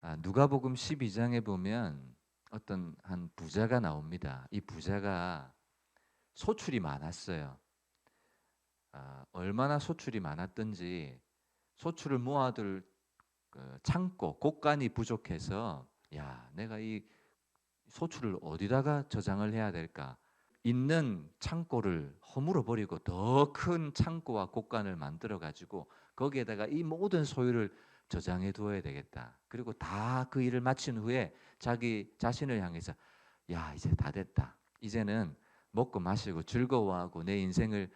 아, 누가복음 12장에 보면 어떤 한 부자가 나옵니다. 이 부자가 소출이 많았어요. 아, 얼마나 소출이 많았던지 소출을 모아둘 그 창고 곳간이 부족해서 야 내가 이 소출을 어디다가 저장을 해야 될까? 있는 창고를 허물어 버리고 더 큰 창고와 곳간을 만들어 가지고 거기에다가 이 모든 소유를 저장해 두어야 되겠다. 그리고 다 그 일을 마친 후에 자기 자신을 향해서 야 이제 다 됐다. 이제는 먹고 마시고 즐거워하고 내 인생을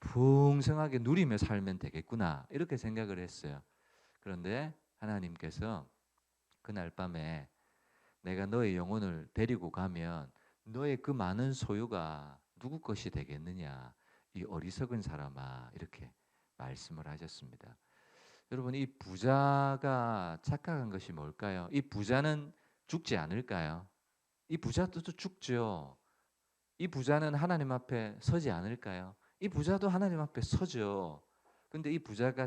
풍성하게 누리며 살면 되겠구나 이렇게 생각을 했어요. 그런데 하나님께서 그날 밤에 내가 너의 영혼을 데리고 가면 너의 그 많은 소유가 누구 것이 되겠느냐 이 어리석은 사람아 이렇게 말씀을 하셨습니다. 여러분 이 부자가 착각한 것이 뭘까요? 이 부자는 죽지 않을까요? 이 부자도 죽죠. 이 부자는 하나님 앞에 서지 않을까요? 이 부자도 하나님 앞에 서죠. 근데 이 부자가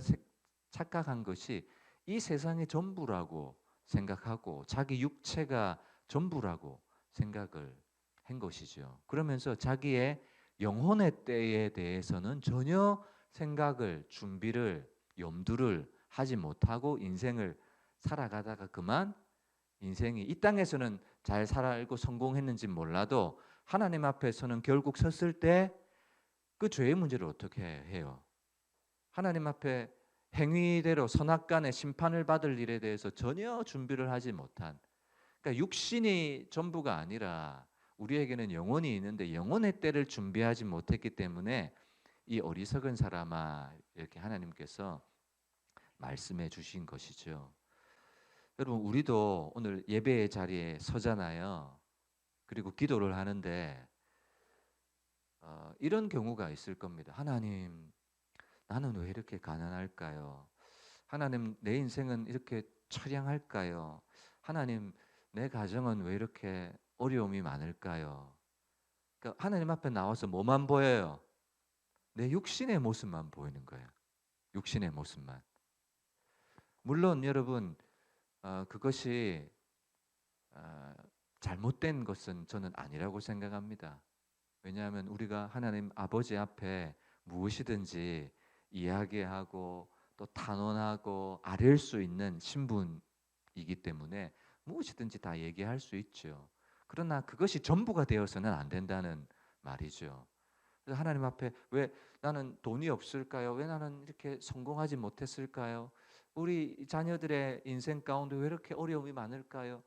착각한 것이 이 세상의 전부라고 생각하고 자기 육체가 전부라고 생각을 한 것이죠. 그러면서 자기의 영혼의 때에 대해서는 전혀 생각을 준비를 염두를 하지 못하고 인생을 살아가다가 그만 인생이 이 땅에서는 잘 살아고 성공했는지 몰라도 하나님 앞에서는 결국 섰을 때 그 죄의 문제를 어떻게 해요? 하나님 앞에 행위대로 선악간의 심판을 받을 일에 대해서 전혀 준비를 하지 못한 그러니까 육신이 전부가 아니라 우리에게는 영혼이 있는데 영혼의 때를 준비하지 못했기 때문에 이 어리석은 사람아 이렇게 하나님께서 말씀해 주신 것이죠. 여러분 우리도 오늘 예배의 자리에 서잖아요. 그리고 기도를 하는데 어, 이런 경우가 있을 겁니다. 하나님, 나는 왜 이렇게 가난할까요? 하나님, 내 인생은 이렇게 처량할까요? 하나님, 내 가정은 왜 이렇게 어려움이 많을까요? 그러니까 하나님 앞에 나와서 뭐만 보여요? 내 육신의 모습만 보이는 거예요. 육신의 모습만. 물론 여러분 어, 그것이 어, 잘못된 것은 저는 아니라고 생각합니다. 왜냐하면 우리가 하나님 아버지 앞에 무엇이든지 이야기하고 또 탄원하고 아뢰 수 있는 신분이기 때문에 무엇이든지 다 얘기할 수 있죠. 그러나 그것이 전부가 되어서는 안 된다는 말이죠. 그래서 하나님 앞에 왜 나는 돈이 없을까요? 왜 나는 이렇게 성공하지 못했을까요? 우리 자녀들의 인생 가운데 왜 이렇게 어려움이 많을까요?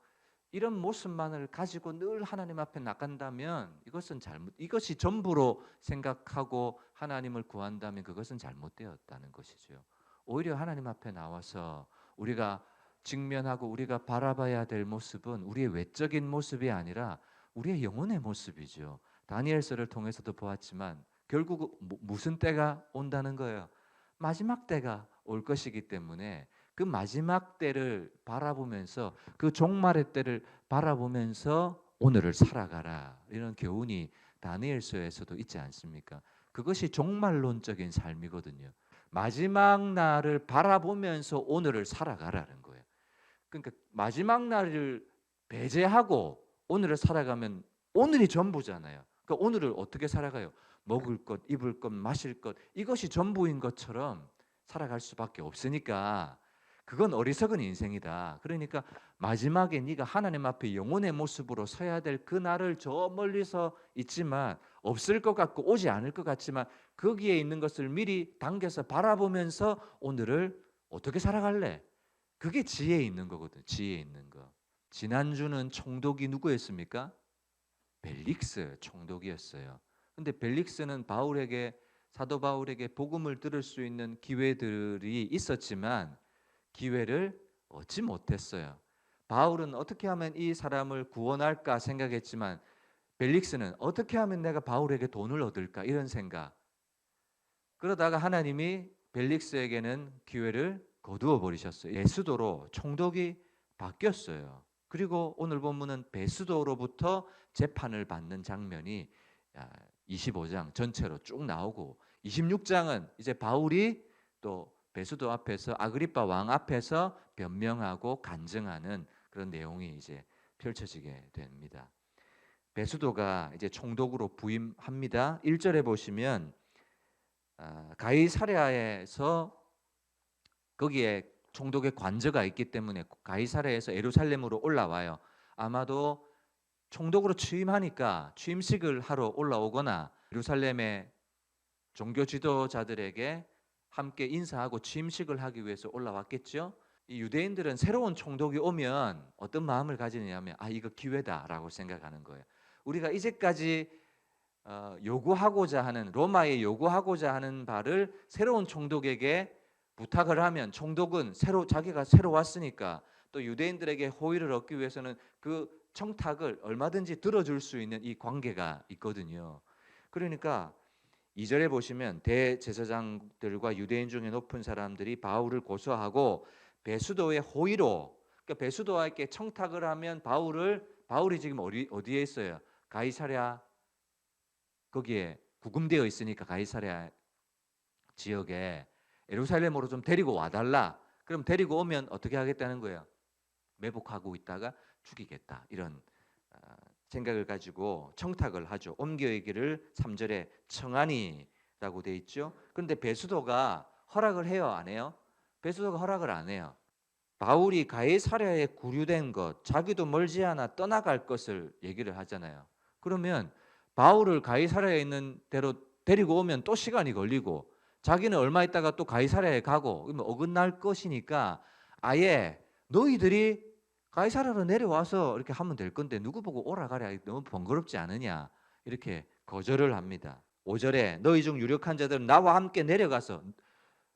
이런 모습만을 가지고 늘 하나님 앞에 나간다면 이것은 잘못 이것이 전부로 생각하고 하나님을 구한다면 그것은 잘못되었다는 것이죠. 오히려 하나님 앞에 나와서 우리가 직면하고 우리가 바라봐야 될 모습은 우리의 외적인 모습이 아니라 우리의 영혼의 모습이죠. 다니엘서를 통해서도 보았지만 결국 무슨 때가 온다는 거예요. 마지막 때가 올 것이기 때문에 그 마지막 때를 바라보면서 그 종말의 때를 바라보면서 오늘을 살아가라 이런 교훈이 다니엘서에서도 있지 않습니까? 그것이 종말론적인 삶이거든요. 마지막 날을 바라보면서 오늘을 살아가라는 거예요. 그러니까 마지막 날을 배제하고 오늘을 살아가면 오늘이 전부잖아요. 그러니까 오늘을 어떻게 살아가요? 먹을 것, 입을 것, 마실 것 이것이 전부인 것처럼 살아갈 수밖에 없으니까 그건 어리석은 인생이다. 그러니까 마지막에 네가 하나님 앞에 영혼의 모습으로 서야 될 그 날을 저 멀리서 있지만 없을 것 같고 오지 않을 것 같지만 거기에 있는 것을 미리 당겨서 바라보면서 오늘을 어떻게 살아갈래? 그게 지혜 있는 거거든. 지혜 있는 거. 지난주는 총독이 누구였습니까? 벨릭스 총독이었어요. 근데 벨릭스는 바울에게 사도 바울에게 복음을 들을 수 있는 기회들이 있었지만 기회를 얻지 못했어요. 바울은 어떻게 하면 이 사람을 구원할까 생각했지만 벨릭스는 어떻게 하면 내가 바울에게 돈을 얻을까 이런 생각. 그러다가 하나님이 벨릭스에게는 기회를 거두어 버리셨어요. 예수도로 총독이 바뀌었어요. 그리고 오늘 본문은 베스도로부터 재판을 받는 장면이 25장 전체로 쭉 나오고 26장은 이제 바울이 또 베수도 앞에서 아그리파 왕 앞에서 변명하고 간증하는 그런 내용이 이제 펼쳐지게 됩니다. 베수도가 이제 총독으로 부임합니다. 1절에 보시면 아, 가이사랴에서 거기에 총독의 관저가 있기 때문에 가이사랴에서 예루살렘으로 올라와요. 아마도 총독으로 취임하니까 취임식을 하러 올라오거나 예루살렘의 종교 지도자들에게 함께 인사하고 취임식을 하기 위해서 올라왔겠죠. 이 유대인들은 새로운 총독이 오면 어떤 마음을 가지느냐면 아 이거 기회다라고 생각하는 거예요. 우리가 이제까지 어, 요구하고자 하는 로마에 요구하고자 하는 바를 새로운 총독에게 부탁을 하면 총독은 새로 자기가 새로 왔으니까 또 유대인들에게 호의를 얻기 위해서는 그 청탁을 얼마든지 들어줄 수 있는 이 관계가 있거든요. 그러니까 2절에 보시면 대제사장들과 유대인 중에 높은 사람들이 바울을 고소하고 베수도의 호의로 그러니까 베수도에게 청탁을 하면 바울을 바울이 지금 어디 어디에 있어요? 가이사랴 거기에 구금되어 있으니까 가이사랴 지역에 예루살렘으로 좀 데리고 와달라. 그럼 데리고 오면 어떻게 하겠다는 거예요? 매복하고 있다가 죽이겠다. 이런 어, 생각을 가지고 청탁을 하죠. 옮겨이기를 3절에 청하니라고 돼 있죠. 그런데 베수도가 허락을 해요, 안 해요? 베수도가 허락을 안 해요. 바울이 가이사랴에 구류된 것, 자기도 멀지 않아 떠나갈 것을 얘기를 하잖아요. 그러면 바울을 가이사랴에 있는 대로 데리고 오면 또 시간이 걸리고 자기는 얼마 있다가 또 가이사랴에 가고 어긋날 것이니까 아예 너희들이 가이사랴로 내려와서 이렇게 하면 될 건데 누구 보고 오라 가랴 너무 번거롭지 않으냐 이렇게 거절을 합니다. 5절에 너희 중 유력한 자들은 나와 함께 내려가서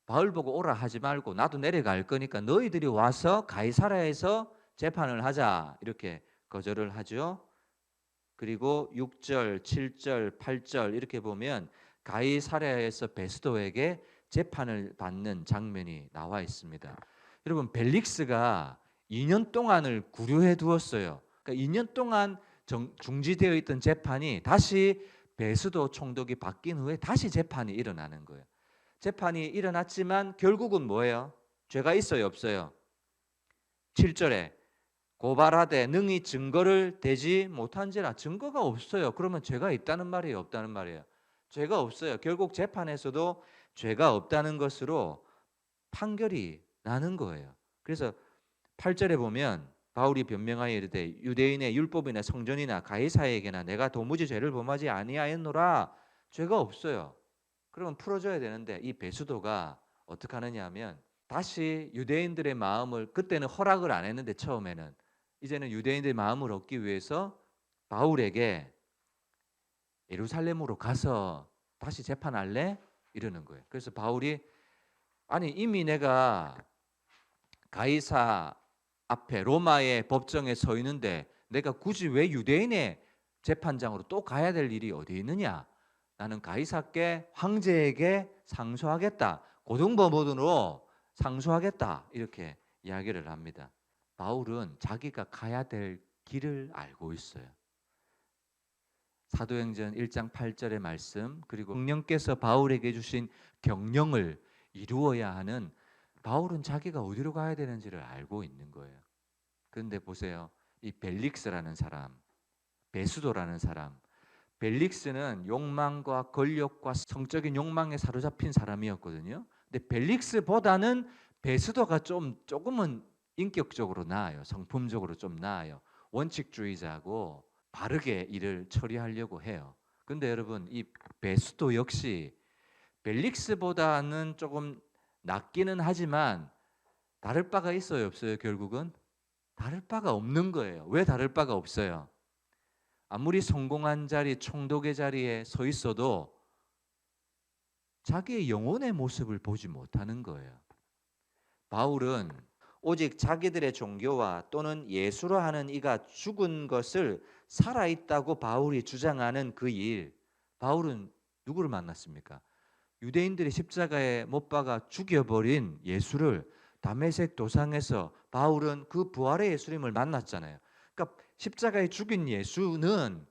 바울 보고 오라 하지 말고 나도 내려갈 거니까 너희들이 와서 가이사랴에서 재판을 하자 이렇게 거절을 하죠. 그리고 6절, 7절, 8절 이렇게 보면 가이사랴에서 베스도에게 재판을 받는 장면이 나와 있습니다. 여러분 벨릭스가 2년 동안을 구류해 두었어요. 그러니까 2년 동안 정, 중지되어 있던 재판이 다시 베스도 총독이 바뀐 후에 다시 재판이 일어나는 거예요. 재판이 일어났지만 결국은 뭐예요? 죄가 있어요, 없어요? 7절에 고발하되 능히 증거를 대지 못한지라 증거가 없어요. 그러면 죄가 있다는 말이에요, 없다는 말이에요? 죄가 없어요. 결국 재판에서도 죄가 없다는 것으로 판결이 나는 거예요. 그래서 8절에 보면 바울이 변명하여 이르되 유대인의 율법이나 성전이나 가이사에게나 내가 도무지 죄를 범하지 아니하였노라 죄가 없어요. 그러면 풀어줘야 되는데 이 배수도가 어떻게 하느냐 하면 다시 유대인들의 마음을 그때는 허락을 안 했는데 처음에는 이제는 유대인들의 마음을 얻기 위해서 바울에게 예루살렘으로 가서 다시 재판할래? 이러는 거예요. 그래서 바울이 아니 이미 내가 가이사 앞에 로마의 법정에 서 있는데 내가 굳이 왜 유대인의 재판장으로 또 가야 될 일이 어디 있느냐? 나는 가이사께 황제에게 상소하겠다. 고등법원으로 상소하겠다. 이렇게 이야기를 합니다. 바울은 자기가 가야 될 길을 알고 있어요. 사도행전 1장 8절의 말씀 그리고 성령께서 바울에게 주신 경령을 이루어야 하는 바울은 자기가 어디로 가야 되는지를 알고 있는 거예요. 그런데 보세요. 이 벨릭스라는 사람, 베수도라는 사람, 벨릭스는 욕망과 권력과 성적인 욕망에 사로잡힌 사람이었거든요. 근데 벨릭스보다는 베수도가 좀 조금은 인격적으로 나아요. 성품적으로 좀 나아요. 원칙주의자고 바르게 일을 처리하려고 해요. 근데 여러분 이 베수도 역시 벨릭스보다는 조금 낫기는 하지만 다를 바가 있어요, 없어요? 결국은 다를 바가 없는 거예요. 왜 다를 바가 없어요? 아무리 성공한 자리, 총독의 자리에 서 있어도 자기의 영혼의 모습을 보지 못하는 거예요. 바울은 오직 자기들의 종교와 또는 예수로 하는 이가 죽은 것을 살아 있다고 바울이 주장하는 그 일. 바울은 누구를 만났습니까? 유대인들이 십자가에 못 박아 죽여버린 예수를 담에색 도상에서 바울은 그 부활의 예수님을 만났잖아요. 그러니까 십자가에 죽인 예수는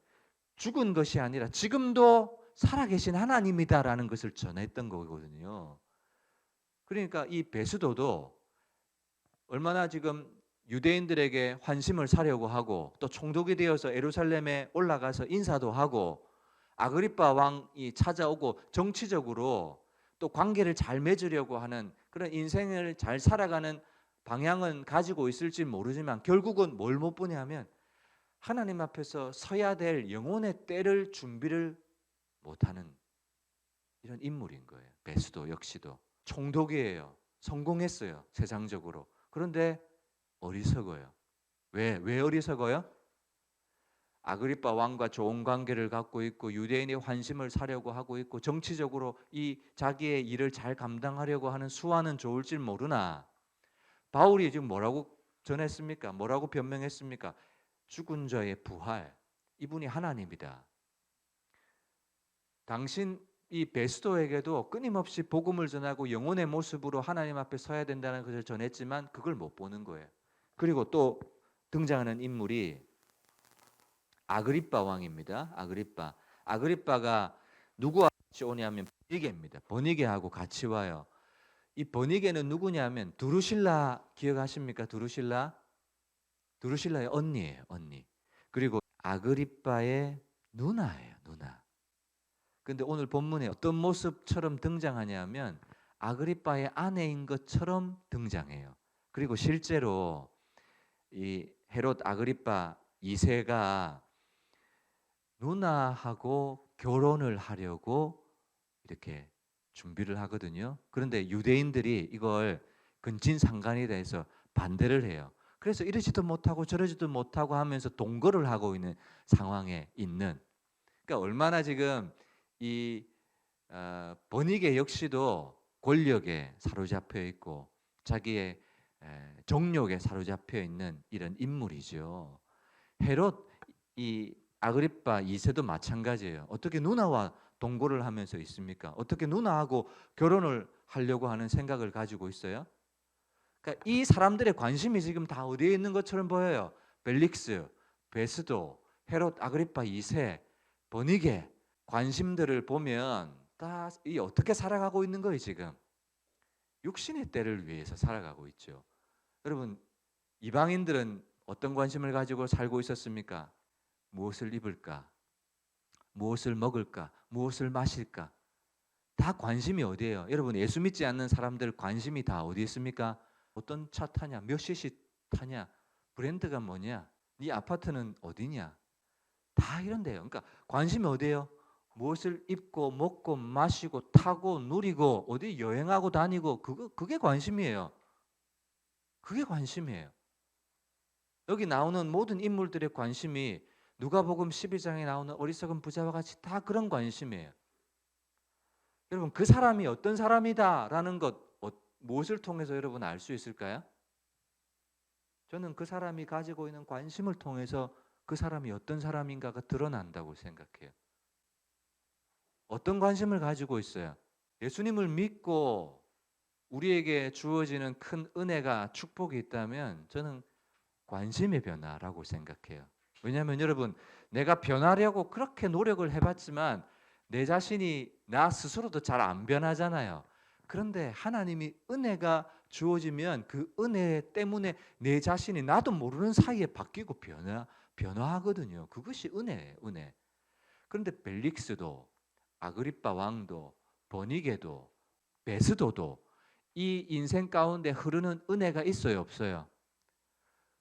죽은 것이 아니라 지금도 살아계신 하나님이다라는 것을 전했던 거거든요. 그러니까 이 베스도도 얼마나 지금 유대인들에게 환심을 사려고 하고 또 총독이 되어서 예루살렘에 올라가서 인사도 하고 아그리파 왕이 찾아오고 정치적으로 또 관계를 잘 맺으려고 하는 그런 인생을 잘 살아가는 방향은 가지고 있을지 모르지만 결국은 뭘 못 보냐면 하나님 앞에서 서야 될 영혼의 때를 준비를 못하는 이런 인물인 거예요. 베스도 역시도 총독이에요. 성공했어요. 세상적으로. 그런데 어리석어요. 왜? 왜 어리석어요? 아그리파 왕과 좋은 관계를 갖고 있고 유대인의 환심을 사려고 하고 있고 정치적으로 이 자기의 일을 잘 감당하려고 하는 수완은 좋을 줄 모르나 바울이 지금 뭐라고 전했습니까? 뭐라고 변명했습니까? 죽은 자의 부활 이분이 하나님이다. 당신 이 베스도에게도 끊임없이 복음을 전하고 영혼의 모습으로 하나님 앞에 서야 된다는 것을 전했지만 그걸 못 보는 거예요. 그리고 또 등장하는 인물이 아그리빠 왕입니다. 아그리빠. 아그리빠가 누구와 같이 오냐면 버니게입니다. 버니게하고 같이 와요. 이 버니게는 누구냐면 두루실라 기억하십니까? 두루실라? 두루실라의 언니예요, 언니. 그리고 아그리빠의 누나예요, 누나. 근데 오늘 본문에 어떤 모습처럼 등장하냐면 아그리빠의 아내인 것처럼 등장해요. 그리고 실제로 이 헤롯 아그리빠 2세가 누나하고 결혼을 하려고 이렇게 준비를 하거든요. 그런데 유대인들이 이걸 근친상간이 돼서 반대를 해요. 그래서 이러지도 못하고 저러지도 못하고 하면서 동거를 하고 있는 상황에 있는 그러니까 얼마나 지금 이 어, 버니게 역시도 권력에 사로잡혀 있고 자기의 에, 정욕에 사로잡혀 있는 이런 인물이죠. 헤롯 이 아그리파 2세도 마찬가지예요. 어떻게 누나와 동거를 하면서 있습니까? 어떻게 누나하고 결혼을 하려고 하는 생각을 가지고 있어요? 그러니까 이 사람들의 관심이 지금 다 어디에 있는 것처럼 보여요. 벨릭스, 베스도, 헤롯 아그리파 2세, 버니게 관심들을 보면 다 이 어떻게 살아가고 있는 거예요, 지금. 육신의 때를 위해서 살아가고 있죠. 여러분, 이방인들은 어떤 관심을 가지고 살고 있었습니까? 무엇을 입을까? 무엇을 먹을까? 무엇을 마실까? 다 관심이 어디예요? 여러분 예수 믿지 않는 사람들 관심이 다 어디 있습니까? 어떤 차 타냐? 몇 cc 타냐? 브랜드가 뭐냐? 네 아파트는 어디냐? 다 이런데요. 그러니까 관심이 어디예요? 무엇을 입고 먹고 마시고 타고 누리고 어디 여행하고 다니고 그거 그게 관심이에요. 그게 관심이에요. 여기 나오는 모든 인물들의 관심이 누가복음 12장에 나오는 어리석은 부자와 같이 다 그런 관심이에요. 여러분 그 사람이 어떤 사람이다라는 것 어, 무엇을 통해서 여러분 알 수 있을까요? 저는 그 사람이 가지고 있는 관심을 통해서 그 사람이 어떤 사람인가가 드러난다고 생각해요. 어떤 관심을 가지고 있어요? 예수님을 믿고 우리에게 주어지는 큰 은혜가 축복이 있다면 저는 관심의 변화라고 생각해요. 왜냐하면 여러분 내가 변하려고 그렇게 노력을 해봤지만 내 자신이 나 스스로도 잘 안 변하잖아요. 그런데 하나님이 은혜가 주어지면 그 은혜 때문에 내 자신이 나도 모르는 사이에 바뀌고 변화 변화하거든요. 그것이 은혜예요, 은혜. 그런데 벨릭스도 아그리파 왕도 버니게도 베스도도 이 인생 가운데 흐르는 은혜가 있어요, 없어요?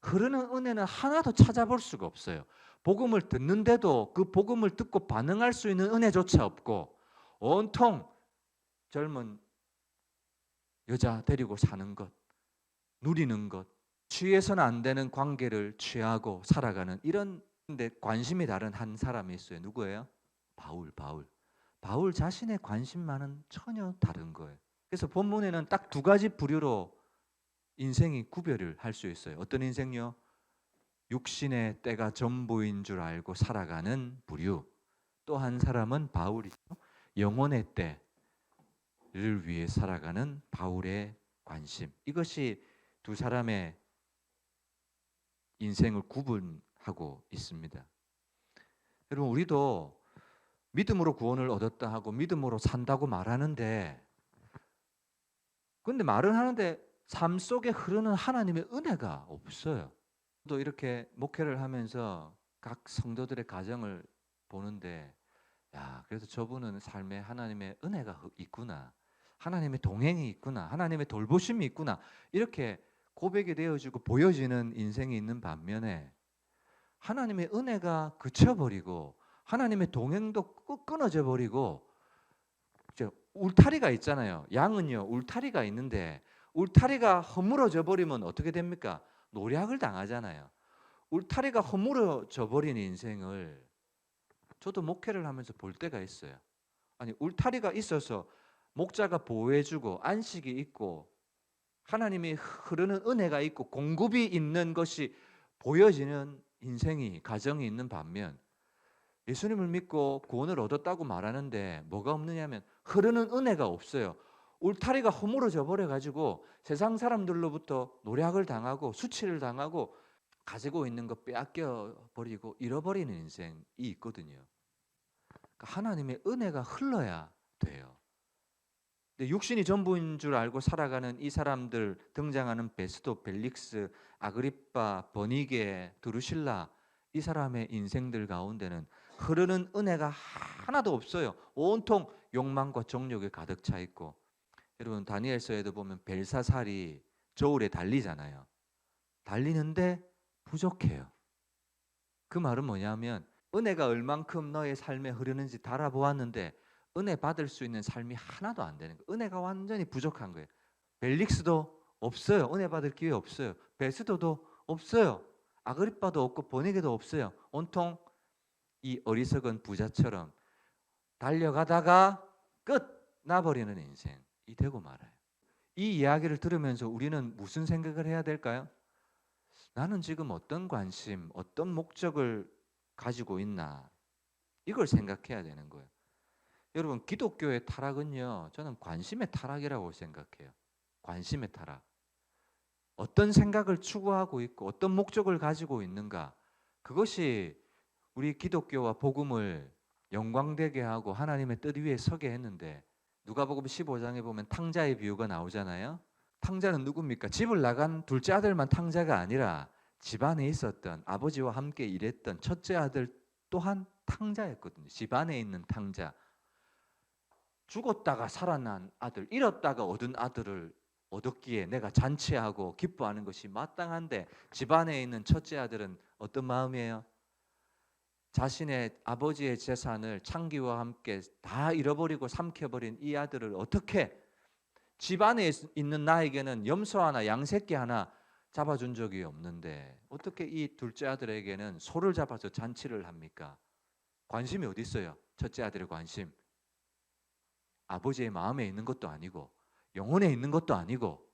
흐르는 은혜는 하나도 찾아볼 수가 없어요. 복음을 듣는데도 그 복음을 듣고 반응할 수 있는 은혜조차 없고 온통 젊은 여자 데리고 사는 것, 누리는 것, 취해서는 안 되는 관계를 취하고 살아가는 이런 데 관심이 다른 한 사람이 있어요. 누구예요? 바울, 바울. 바울 자신의 관심만은 전혀 다른 거예요. 그래서 본문에는 딱 두 가지 부류로 인생이 구별을 할 수 있어요. 어떤 인생요? 육신의 때가 전부인 줄 알고 살아가는 부류. 또 한 사람은 바울이죠. 영혼의 때를 위해 살아가는 바울의 관심. 이것이 두 사람의 인생을 구분하고 있습니다. 여러분 우리도 믿음으로 구원을 얻었다 하고 믿음으로 산다고 말하는데 근데 말은 하는데 삶 속에 흐르는 하나님의 은혜가 없어요. 또 이렇게 목회를 하면서 각 성도들의 가정을 보는데 야, 그래서 저분은 삶에 하나님의 은혜가 흐- 있구나. 하나님의 동행이 있구나. 하나님의 돌보심이 있구나. 이렇게 고백이 되어지고 보여지는 인생이 있는 반면에 하나님의 은혜가 그쳐버리고 하나님의 동행도 끊- 끊어져 버리고 울타리가 있잖아요. 양은요 울타리가 있는데 울타리가 허물어져 버리면 어떻게 됩니까? 노략을 당하잖아요. 울타리가 허물어져 버린 인생을 저도 목회를 하면서 볼 때가 있어요. 아니 울타리가 있어서 목자가 보호해주고 안식이 있고 하나님이 흐르는 은혜가 있고 공급이 있는 것이 보여지는 인생이 가정이 있는 반면 예수님을 믿고 구원을 얻었다고 말하는데 뭐가 없느냐면 흐르는 은혜가 없어요. 울타리가 허물어져 버려 가지고 세상 사람들로부터 노략을 당하고 수치를 당하고 가지고 있는 것 빼앗겨 버리고 잃어버리는 인생이 있거든요. 그러니까 하나님의 은혜가 흘러야 돼요. 근데 육신이 전부인 줄 알고 살아가는 이 사람들 등장하는 베스도, 벨릭스, 아그리빠, 버니게, 드루실라 이 사람의 인생들 가운데는 흐르는 은혜가 하나도 없어요. 온통 욕망과 정욕에 가득 차 있고 여러분 다니엘서에도 보면 벨사살이 저울에 달리잖아요. 달리는데 부족해요. 그 말은 뭐냐면 은혜가 얼만큼 너의 삶에 흐르는지 달아보았는데 은혜 받을 수 있는 삶이 하나도 안 되는 거예요. 은혜가 완전히 부족한 거예요. 벨릭스도 없어요. 은혜 받을 기회 없어요. 베스도도 없어요. 아그리빠도 없고 보내게도 없어요. 온통 이 어리석은 부자처럼 달려가다가 끝 나버리는 인생 이 되고 말아요. 이 이야기를 들으면서 우리는 무슨 생각을 해야 될까요? 나는 지금 어떤 관심, 어떤 목적을 가지고 있나 이걸 생각해야 되는 거예요. 여러분 기독교의 타락은요, 저는 관심의 타락이라고 생각해요. 관심의 타락. 어떤 생각을 추구하고 있고 어떤 목적을 가지고 있는가 그것이 우리 기독교와 복음을 영광되게 하고 하나님의 뜻 위에 서게 했는데 누가복음 15장에 보면 탕자의 비유가 나오잖아요. 탕자는 누굽니까? 집을 나간 둘째 아들만 탕자가 아니라 집안에 있었던 아버지와 함께 일했던 첫째 아들 또한 탕자였거든요. 집안에 있는 탕자. 죽었다가 살아난 아들, 잃었다가 얻은 아들을 얻었기에 내가 잔치하고 기뻐하는 것이 마땅한데 집안에 있는 첫째 아들은 어떤 마음이에요? 자신의 아버지의 재산을 창기와 함께 다 잃어버리고 삼켜버린 이 아들을 어떻게 집 안에 있- 있는 나에게는 염소 하나 양새끼 하나 잡아준 적이 없는데 어떻게 이 둘째 아들에게는 소를 잡아서 잔치를 합니까? 관심이 어디 있어요? 첫째 아들의 관심. 아버지의 마음에 있는 것도 아니고 영혼에 있는 것도 아니고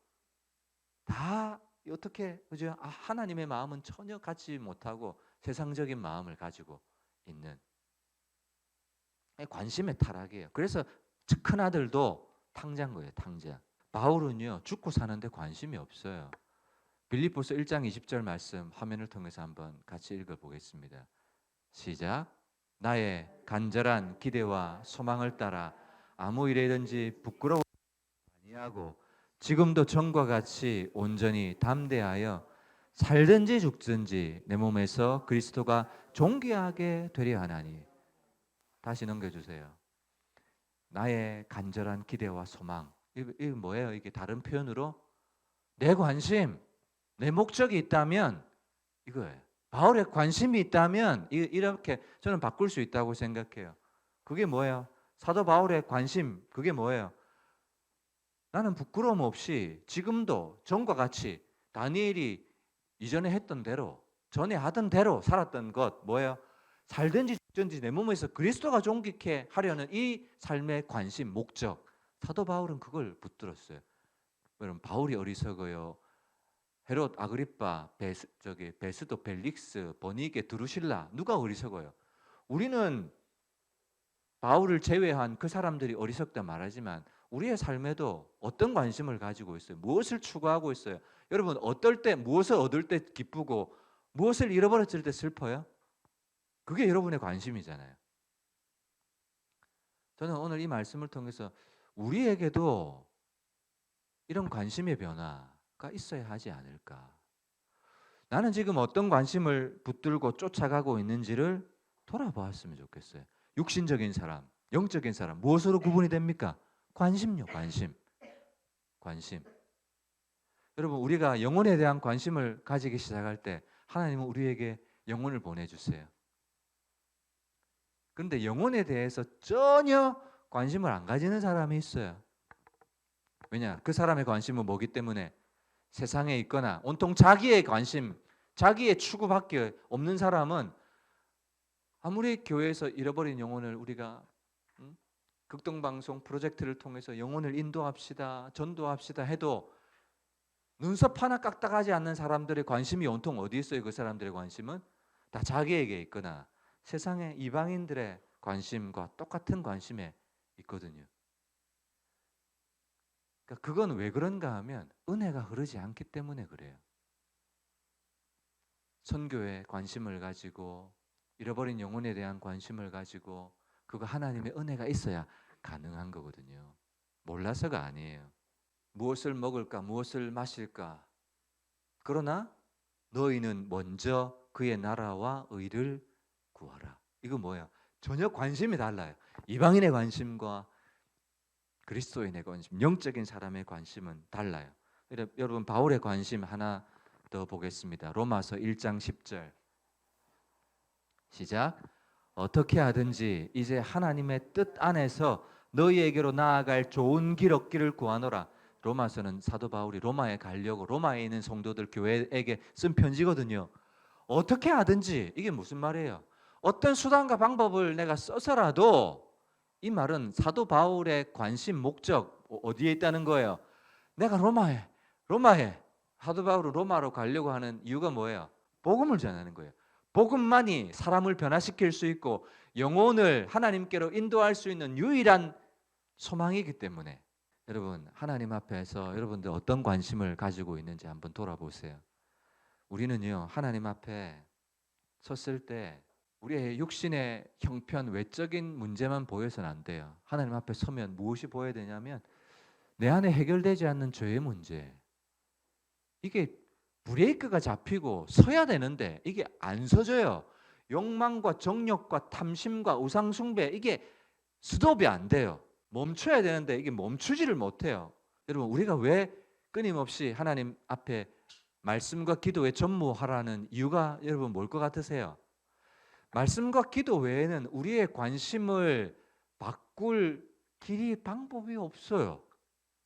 다 어떻게 그죠? 아, 하나님의 마음은 전혀 갖지 못하고 세상적인 마음을 가지고 있는 관심의 타락이에요. 그래서 큰 아들도 탕자인 거예요. 탕자. 바울은요 죽고 사는데 관심이 없어요. 빌립보서 1장 20절 말씀 화면을 통해서 한번 같이 읽어보겠습니다. 시작. 나의 간절한 기대와 소망을 따라 아무 일이든지 부끄러워 아니하고 지금도 전과 같이 온전히 담대하여 살든지 죽든지 내 몸에서 그리스도가 존귀하게 되려 하나니 다시 넘겨주세요. 나의 간절한 기대와 소망 이게 뭐예요? 이게 다른 표현으로 내 관심, 내 목적이 있다면 이거예요. 바울의 관심이 있다면 이- 이렇게 저는 바꿀 수 있다고 생각해요. 그게 뭐예요? 사도 바울의 관심 그게 뭐예요? 나는 부끄러움 없이 지금도 전과 같이 다니엘이 이전에 했던 대로 전에 하던 대로 살았던 것 뭐예요? 살든지 죽든지 내 몸에서 그리스도가 존귀케 하려는 이 삶의 관심 목적 사도 바울은 그걸 붙들었어요. 여러분 바울이 어리석어요. 헤롯 아그리빠 베스 저기 베스도 벨릭스 버니게 드루실라 누가 어리석어요? 우리는 바울을 제외한 그 사람들이 어리석다 말하지만 우리의 삶에도 어떤 관심을 가지고 있어요? 무엇을 추구하고 있어요? 여러분 어떨 때 무엇을 얻을 때 기쁘고 무엇을 잃어버렸을 때 슬퍼요? 그게 여러분의 관심이잖아요. 저는 오늘 이 말씀을 통해서 우리에게도 이런 관심의 변화, 관심가 있어야 하지 않을까? 나는 지금 어떤 관심을 붙들고 쫓아가고 있는지를 돌아보았으면 좋겠어요. 육신적인 사람, 영적인 사람 무엇으로 구분이 됩니까? 관심요, 관심. 관심. 여러분 우리가 영혼에 대한 관심을 가지기 시작할 때 하나님은 우리에게 영혼을 보내주세요. 그런데 영혼에 대해서 전혀 관심을 안 가지는 사람이 있어요. 왜냐? 그 사람의 관심은 뭐기 때문에 세상에 있거나 온통 자기의 관심, 자기의 추구밖에 없는 사람은 아무리 교회에서 잃어버린 영혼을 우리가 음? 극동방송 프로젝트를 통해서 영혼을 인도합시다, 전도합시다 해도 눈썹 하나 깍딱하지 않는 사람들의 관심이 온통 어디 있어요? 그 사람들의 관심은 다 자기에게 있거나 세상의 이방인들의 관심과 똑같은 관심에 있거든요. 그러니까 그건 왜 그런가 하면 은혜가 흐르지 않기 때문에 그래요. 선교에 관심을 가지고 잃어버린 영혼에 대한 관심을 가지고 그거 하나님의 은혜가 있어야 가능한 거거든요. 몰라서가 아니에요. 무엇을 먹을까, 무엇을 마실까. 그러나 너희는 먼저 그의 나라와 의를 구하라. 이거 뭐야? 전혀 관심이 달라요. 이방인의 관심과 그리스도인의 관심, 영적인 사람의 관심은 달라요. 여러분 바울의 관심 하나 더 보겠습니다. 로마서 1장 10절. 시작. 어떻게 하든지 이제 하나님의 뜻 안에서 너희에게로 나아갈 좋은 길 얻기를 구하노라. 로마서는 사도 바울이 로마에 가려고 로마에 있는 성도들 교회에게 쓴 편지거든요. 어떻게 하든지 이게 무슨 말이에요? 어떤 수단과 방법을 내가 써서라도 이 말은 사도 바울의 관심 목적 어디에 있다는 거예요? 내가 로마에 로마에 사도 바울은 로마로 가려고 하는 이유가 뭐예요? 복음을 전하는 거예요. 복음만이 사람을 변화시킬 수 있고 영혼을 하나님께로 인도할 수 있는 유일한 소망이기 때문에 여러분 하나님 앞에서 여러분들 어떤 관심을 가지고 있는지 한번 돌아보세요. 우리는요 하나님 앞에 섰을 때 우리의 육신의 형편 외적인 문제만 보여서는 안 돼요. 하나님 앞에 서면 무엇이 보여야 되냐면 내 안에 해결되지 않는 죄의 문제. 이게 브레이크가 잡히고 서야 되는데 이게 안 서져요. 욕망과 정욕과 탐심과 우상숭배 이게 스톱이 안 돼요. 멈춰야 되는데 이게 멈추지를 못해요. 여러분 우리가 왜 끊임없이 하나님 앞에 말씀과 기도에 전무하라는 이유가 여러분 뭘 것 같으세요? 말씀과 기도 외에는 우리의 관심을 바꿀 길이 방법이 없어요.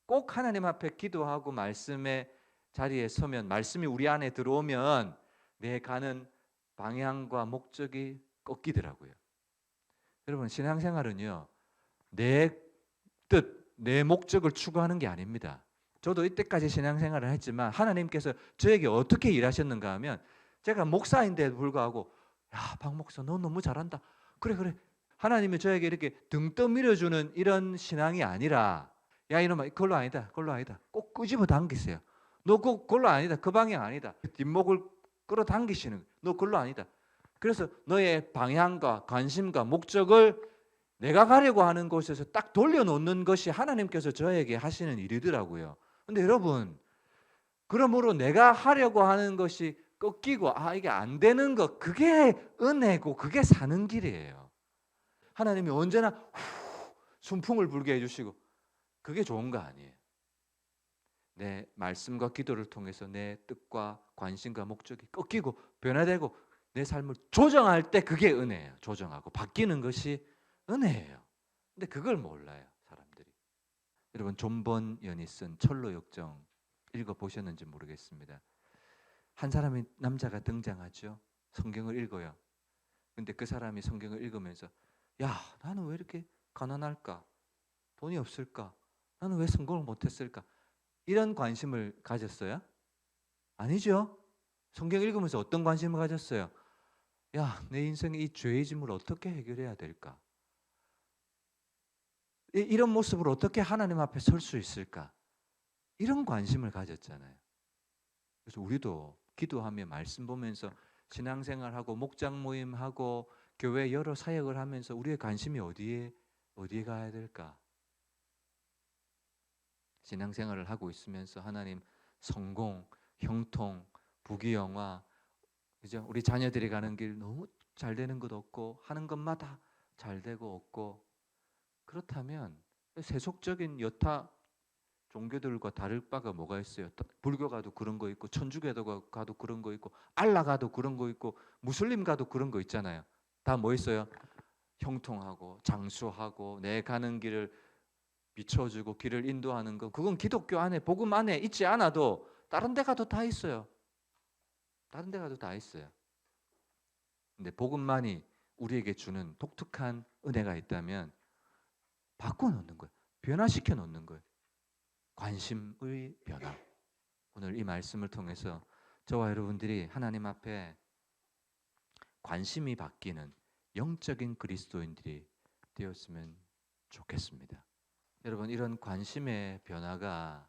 꼭 하나님 앞에 기도하고 말씀의 자리에 서면 말씀이 우리 안에 들어오면 내 가는 방향과 목적이 꺾이더라고요. 여러분 신앙생활은요 내 뜻, 내 목적을 추구하는 게 아닙니다. 저도 이때까지 신앙생활을 했지만 하나님께서 저에게 어떻게 일하셨는가 하면 제가 목사인데 불구하고 야, 박 목사 너 너무 잘한다. 그래 그래. 하나님이 저에게 이렇게 등 떠밀어 주는 이런 신앙이 아니라 야 이놈아 그걸로 아니다. 그걸로 아니다. 꼭 끄집어 당기세요. 너 그, 그걸로 아니다. 그 방향 아니다. 뒷목을 끌어당기시는 너 그걸로 아니다. 그래서 너의 방향과 관심과 목적을 내가 가려고 하는 곳에서 딱 돌려놓는 것이 하나님께서 저에게 하시는 일이더라고요. 근데 여러분 그러므로 내가 하려고 하는 것이 꺾이고 아 이게 안 되는 것 그게 은혜고 그게 사는 길이에요. 하나님이 언제나 후, 순풍을 불게 해주시고 그게 좋은 거 아니에요. 내 말씀과 기도를 통해서 내 뜻과 관심과 목적이 꺾이고 변화되고 내 삶을 조정할 때 그게 은혜예요. 조정하고 바뀌는 것이 은혜예요. 근데 그걸 몰라요, 사람들이. 여러분 존번 연이 쓴 철로 역정 읽어 보셨는지 모르겠습니다. 한 사람이 남자가 등장하죠. 성경을 읽어요. 근데 그 사람이 성경을 읽으면서 야, 나는 왜 이렇게 가난할까? 돈이 없을까? 나는 왜 성공을 못 했을까? 이런 관심을 가졌어요? 아니죠. 성경 읽으면서 어떤 관심을 가졌어요? 야, 내 인생의 이 죄의 짐을 어떻게 해결해야 될까? 이런 모습으로 어떻게 하나님 앞에 설 수 있을까? 이런 관심을 가졌잖아요. 그래서 우리도 기도하며 말씀 보면서 신앙생활하고 목장 모임하고 교회 여러 사역을 하면서 우리의 관심이 어디에 어디에 가야 될까? 신앙생활을 하고 있으면서 하나님 성공, 형통, 부귀영화, 그죠? 우리 자녀들이 가는 길 너무 잘 되는 것 없고 하는 것마다 잘 되고 없고 그렇다면 세속적인 여타 종교들과 다를 바가 뭐가 있어요? 다- 불교 가도 그런 거 있고 천주교도 가- 가도 그런 거 있고 알라 가도 그런 거 있고 무슬림 가도 그런 거 있잖아요. 다 뭐 있어요? 형통하고 장수하고 내 가는 길을 비춰주고 길을 인도하는 거 그건 기독교 안에 복음 안에 있지 않아도 다른 데 가도 다 있어요. 다른 데 가도 다 있어요. 근데 복음만이 우리에게 주는 독특한 은혜가 있다면 바꿔 놓는 거예요. 변화시켜 놓는 거예요. 관심의 변화. 오늘 이 말씀을 통해서 저와 여러분들이 하나님 앞에 관심이 바뀌는 영적인 그리스도인들이 되었으면 좋겠습니다. 여러분 이런 관심의 변화가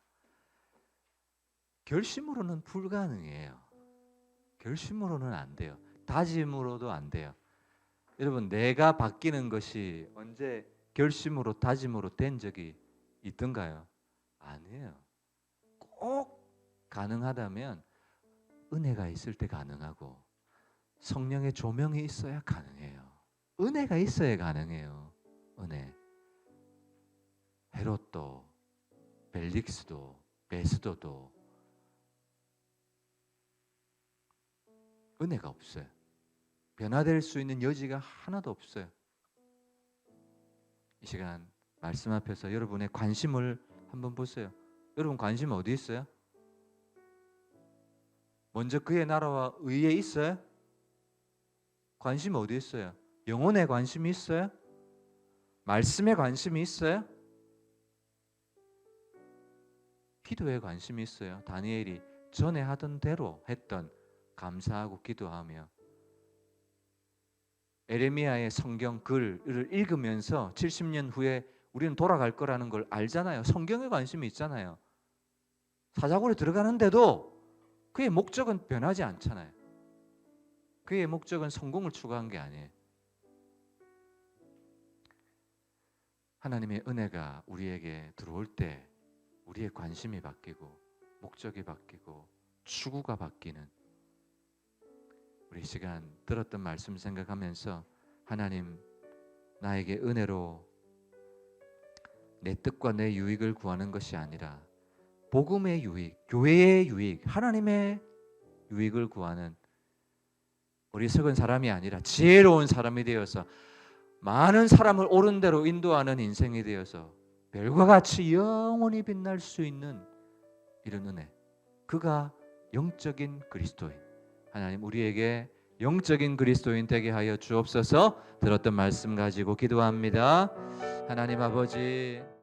결심으로는 불가능해요. 결심으로는 안 돼요. 다짐으로도 안 돼요. 여러분 내가 바뀌는 것이 언제 결심으로 다짐으로 된 적이 있던가요? 아니에요. 꼭 가능하다면 은혜가 있을 때 가능하고 성령의 조명이 있어야 가능해요. 은혜가 있어야 가능해요. 은혜. 헤롯도 벨릭스도 베스도도 은혜가 없어요. 변화될 수 있는 여지가 하나도 없어요. 이 시간 말씀 앞에서 여러분의 관심을 한번 보세요. 여러분 관심 어디 있어요? 먼저 그의 나라와 의에 있어요? 관심 어디 있어요? 영혼에 관심이 있어요? 말씀에 관심이 있어요? 기도에 관심이 있어요. 다니엘이 전에 하던 대로 했던 감사하고 기도하며 에레미야의 성경 글을 읽으면서 70년 후에 우리는 돌아갈 거라는 걸 알잖아요. 성경에 관심이 있잖아요. 사자굴에 들어가는데도 그의 목적은 변하지 않잖아요. 그의 목적은 성공을 추구한 게 아니에요. 하나님의 은혜가 우리에게 들어올 때 우리의 관심이 바뀌고 목적이 바뀌고 추구가 바뀌는 우리 시간 들었던 말씀 생각하면서 하나님 나에게 은혜로 내 뜻과 내 유익을 구하는 것이 아니라 복음의 유익, 교회의 유익, 하나님의 유익을 구하는 어리석은 사람이 아니라 지혜로운 사람이 되어서 많은 사람을 옳은 대로 인도하는 인생이 되어서 별과 같이 영원히 빛날 수 있는 이런 은혜. 그가 영적인 그리스도인. 하나님 우리에게 영적인 그리스도인 되게 하여 주옵소서. 들었던 말씀 가지고 기도합니다. 하나님 아버지